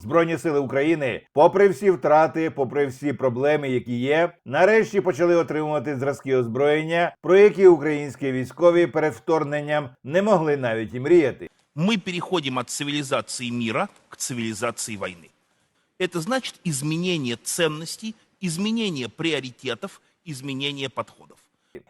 Збройні сили України, попри всі втрати, попри всі проблеми, які є, нарешті почали отримувати зразки озброєння, про які українські військові перед вторгненням не могли навіть і мріяти. мы переходим от цивилизации мира к цивилизации войны. Это значит изменение ценностей, изменение приоритетов, изменение подходов.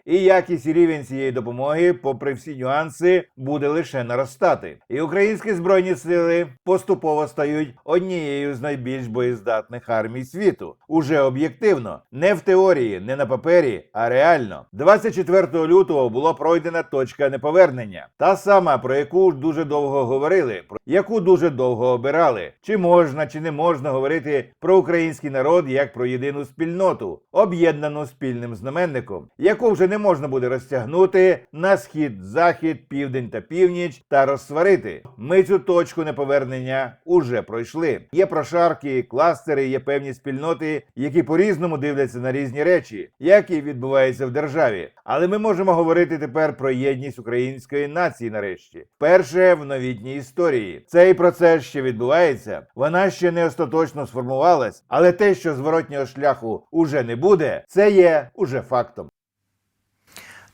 І якість і рівень цієї допомоги, попри всі нюанси, буде лише наростати. І українські збройні сили поступово стають однією з найбільш боєздатних армій світу. Уже об'єктивно, не в теорії, не на папері, а реально. 24 лютого було пройдена точка неповернення, та сама про яку дуже довго говорили, про яку дуже довго обирали. Чи можна, чи не можна говорити про український народ як про єдину спільноту, об'єднану спільним знаменником, яку вже не можна буде розтягнути на схід, захід, південь та північ та розсварити. Ми цю точку неповернення уже пройшли. Є прошарки, кластери, є певні спільноти, які по-різному дивляться на різні речі, які відбуваються в державі. Але ми можемо говорити тепер про єдність української нації нарешті. Перше в новітній історії. Цей процес ще відбувається. Вона ще не остаточно сформувалась, але те, що зворотнього шляху уже не буде, це є уже фактом.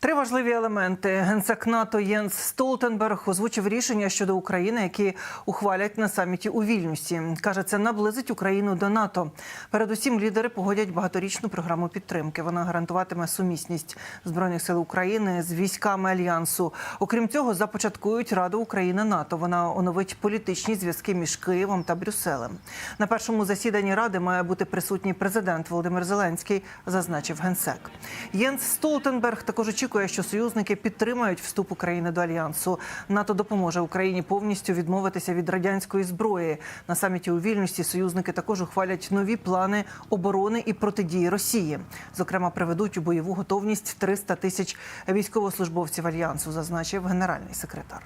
Три важливі елементи. Генсек НАТО Єнс Столтенберг озвучив рішення щодо України, які ухвалять на саміті у Вільнюсі. Каже, це наблизить Україну до НАТО. Передусім, лідери погодять багаторічну програму підтримки. Вона гарантуватиме сумісність збройних сил України з військами альянсу. Окрім цього, започаткують Раду України НАТО. Вона оновить політичні зв'язки між Києвом та Брюсселем. На першому засіданні ради має бути присутній президент Володимир Зеленський, зазначив генсек. Єнс Столтенберг також очікує, що союзники підтримають вступ України до альянсу. НАТО допоможе Україні повністю відмовитися від радянської зброї. На саміті у вільності союзники також ухвалять нові плани оборони і протидії Росії. Зокрема, приведуть у бойову готовність 300 тисяч військовослужбовців альянсу, зазначив генеральний секретар.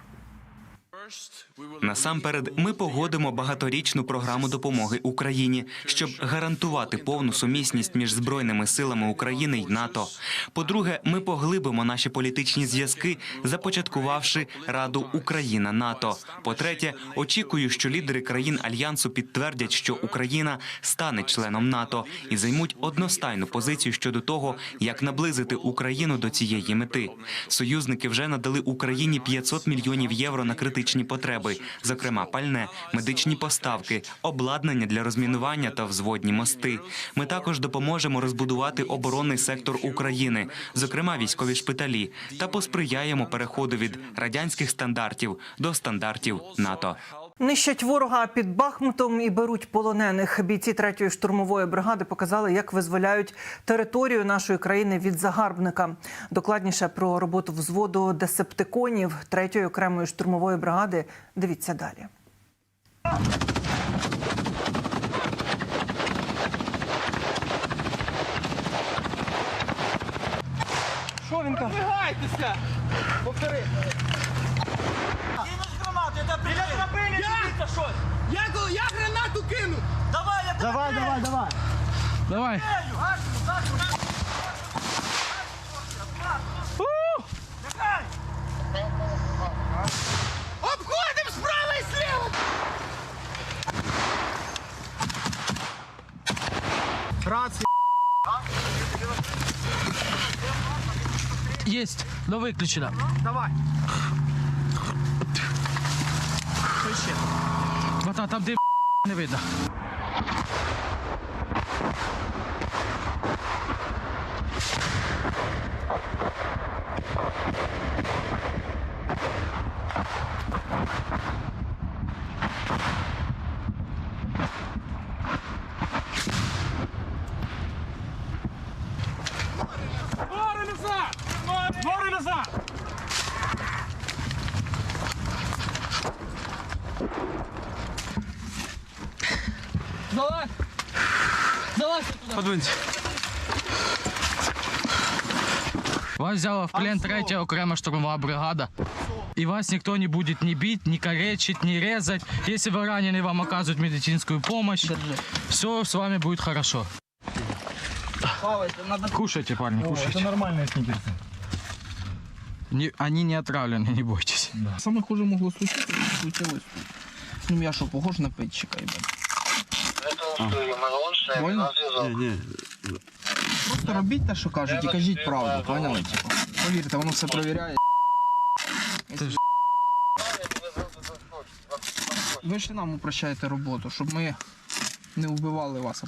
Насамперед, ми погодимо багаторічну програму допомоги Україні, щоб гарантувати повну сумісність між збройними силами України й НАТО. По-друге, ми поглибимо наші політичні зв'язки, започаткувавши Раду Україна НАТО. По-третє, очікую, що лідери країн альянсу підтвердять, що Україна стане членом НАТО і займуть одностайну позицію щодо того, як наблизити Україну до цієї мети. Союзники вже надали Україні 500 мільйонів євро на критичні потреби, зокрема пальне, медичні поставки, обладнання для розмінування та взводні мости. Ми також допоможемо розбудувати оборонний сектор України, зокрема військові шпиталі, та посприяємо переходу від радянських стандартів до стандартів НАТО. Нищать ворога під Бахмутом і беруть полонених. Бійці третьої штурмової бригади показали, як визволяють територію нашої країни від загарбника. Докладніше про роботу взводу десептиконів третьої окремої штурмової бригади. Дивіться далі. Що він? Вигайтеся! Повтори. Давай, Давай, давай, давай! Обходим справа і слева! Рація. Есть, но выключено. Давай. Що ще? Братан, там де не видно. Подвиньте. Вас взяла в плен третья окрема штурмовая бригада. И вас никто не будет ни бить, ни калечить, ни резать. Если вы ранены, вам оказывают медицинскую помощь. Все с вами будет хорошо. Кушайте, парни, кушайте. нормальные сникерсы. Не- они не отравлены, не бойтесь. Самое хуже могло случиться, случилось. Ну я что, похож на петчика, ебать? Больно? Просто робіть те, що кажуть, і кажіть правду, поняли? Типу, повірте, воно все провіряє. Ви ж і нам упрощаєте роботу, щоб ми не вбивали вас.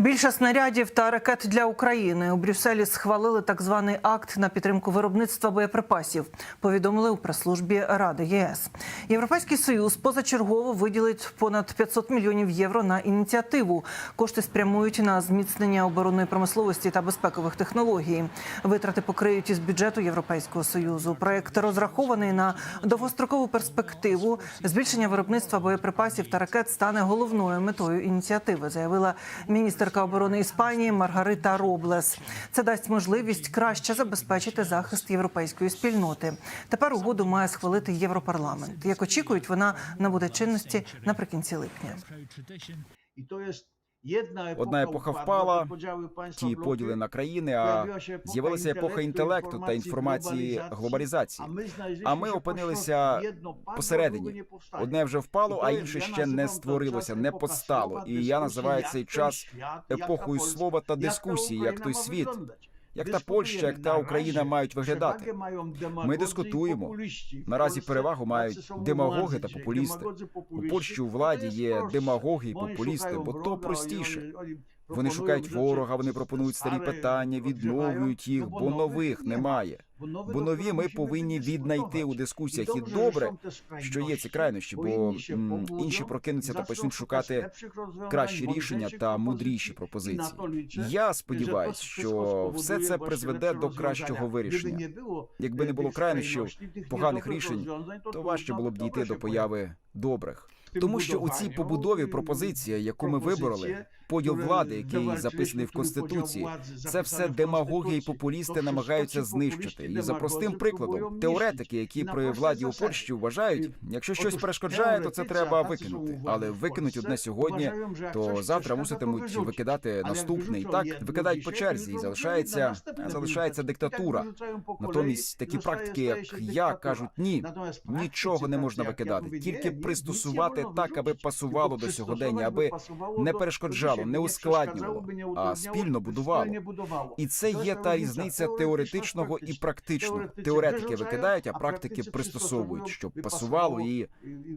Більше снарядів та ракет для України у Брюсселі схвалили так званий акт на підтримку виробництва боєприпасів. Повідомили у прес-службі Ради ЄС. Європейський союз позачергово виділить понад 500 мільйонів євро на ініціативу. Кошти спрямують на зміцнення оборонної промисловості та безпекових технологій. Витрати покриють із бюджету Європейського союзу. Проект розрахований на довгострокову перспективу. Збільшення виробництва боєприпасів та ракет стане головною метою ініціативи, заявила міністерка оборони Іспанії Маргарита Роблес. Це дасть можливість краще забезпечити захист європейської спільноти. Тепер угоду має схвалити Європарламент. Як очікують, вона набуде чинності наприкінці липня. Одна епоха впала, ті поділи на країни, а з'явилася епоха інтелекту та інформації глобалізації. А ми опинилися посередині. Одне вже впало, а інше ще не створилося, не постало. І я називаю цей час епохою слова та дискусії, як той світ, як та Польща, як та Україна мають виглядати. Ми дискутуємо. Наразі перевагу мають демагоги та популісти. У Польщі у владі є демагоги і популісти, бо то простіше. Вони шукають ворога, вони пропонують старі питання, відновлюють їх, бо нових немає. Бо нові ми повинні віднайти у дискусіях. І добре, що є ці крайнощі, бо інші прокинуться та почнуть шукати кращі рішення та мудріші пропозиції. Я сподіваюся, що все це призведе до кращого вирішення. Якби не було крайнощів, поганих рішень, то важче було б дійти до появи добрих. Тому що у цій побудові пропозиція, яку ми вибороли, поділ влади, який записаний в конституції, це все демагоги і популісти намагаються знищити. І за простим прикладом, теоретики, які при владі у Польщі вважають, якщо щось перешкоджає, то це треба викинути. Але викинуть одне сьогодні, то завтра муситимуть викидати наступне. І так викидають по черзі, і залишається залишається диктатура. Натомість такі практики, як я, кажуть ні, нічого не можна викидати, тільки пристосувати так, аби пасувало до сьогодення, аби не перешкоджало, не ускладнювало, а спільно будувало. І це є та різниця теоретичного і практичного. Теоретики викидають, а практики пристосовують, щоб пасувало і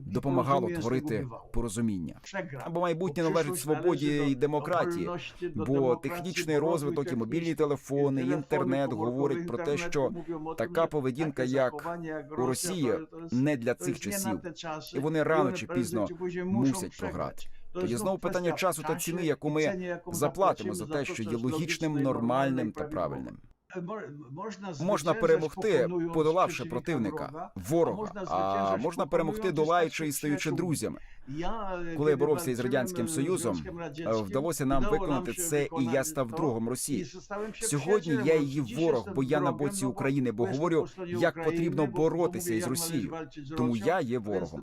допомагало творити порозуміння. Або майбутнє належить свободі і демократії, бо технічний розвиток і мобільні телефони, і інтернет говорять про те, що така поведінка, як у Росії, не для цих часів, і вони рано чи пізно мусять програти. Тоді знову питання часу та ціни, яку ми заплатимо за те, що є логічним, нормальним та правильним. Можна перемогти, подолавши противника, ворога, а можна перемогти, долаючи і стаючи друзями. Коли я боровся із радянським союзом, е, вдалося нам виконати це, і я став другом Росії. Сьогодні я її ворог, бо я на боці України, бо говорю, як потрібно боротися із Росією. Тому я є ворогом.